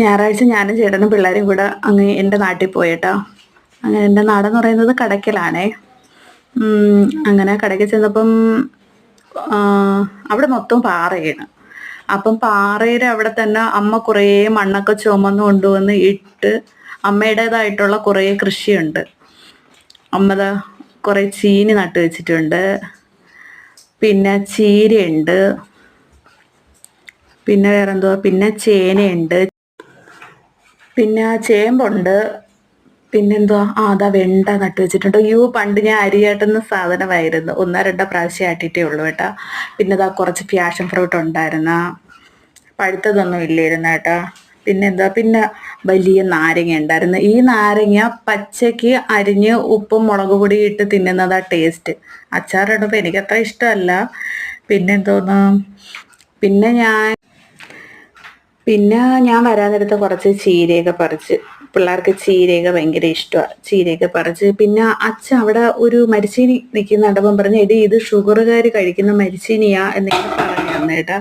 ഞായറാഴ്ച ഞാനും ചേട്ടനും പിള്ളേരും കൂടെ അങ്ങ് എന്റെ നാട്ടിൽ പോയിട്ടോ. അങ്ങനെ എന്റെ നാടെന്ന് പറയുന്നത് കടയ്ക്കലാണേ അങ്ങനെ കടയ്ക്ക് ചെന്നപ്പം അവിടെ മൊത്തം പാറയാണ്. അപ്പം പാറയുടെ അവിടെ തന്നെ അമ്മ കുറേ മണ്ണൊക്കെ ചുമന്ന് കൊണ്ടുവന്ന് ഇട്ട് അമ്മയുടേതായിട്ടുള്ള കുറേ കൃഷിയുണ്ട്. അമ്മത കുറേ ചീനി നട്ട് വെച്ചിട്ടുണ്ട്. പിന്നെ ചീരയുണ്ട്. പിന്നെ വേറെന്തുവാ? പിന്നെ ചേനയുണ്ട്. പിന്നെ ചേമ്പുണ്ട്. പിന്നെന്തുവാ? ആ അതാ വെണ്ട നട്ടു വെച്ചിട്ടുണ്ട്. അയ്യോ പണ്ട് ഞാൻ അരിയാട്ടുന്ന സാധനമായിരുന്നു. ഒന്നോ രണ്ടോ പ്രാവശ്യം ആട്ടിയിട്ടേ ഉള്ളൂ കേട്ടോ. പിന്നെ ഇതാ കുറച്ച് പ്യാഷൻ ഫ്രൂട്ട് ഉണ്ടായിരുന്ന. പഴുത്തതൊന്നും ഇല്ലായിരുന്നു കേട്ടോ. പിന്നെന്താ പിന്നെ വലിയ നാരങ്ങ ഉണ്ടായിരുന്നു. ഈ നാരങ്ങ പച്ചയ്ക്ക് അരിഞ്ഞ് ഉപ്പും മുളക് പൊടി ഇട്ട് തിന്നുന്നതാ ടേസ്റ്റ് അച്ചാറിടുമ്പോൾ എനിക്കത്ര ഇഷ്ടമല്ല. പിന്നെന്തോന്ന്? പിന്നെ ഞാൻ പിന്നെ ഞാൻ വരാൻ നേരത്തെ കുറച്ച് ചീരയൊക്കെ പറിച്ച് പിള്ളേർക്ക് ചീരയൊക്കെ ഭയങ്കര ഇഷ്ടമാണ് ചീരയൊക്കെ പറിച്ച്. പിന്നെ അച്ഛൻ അവിടെ ഒരു മരിച്ചീനി നിൽക്കുന്ന കണ്ടപ്പം പറഞ്ഞു എടി ഇത് ഷുഗറുകാർ കഴിക്കുന്ന മരിച്ചീനിയാ എന്നിങ്ങനെ പറഞ്ഞു തന്നേട്ടാ.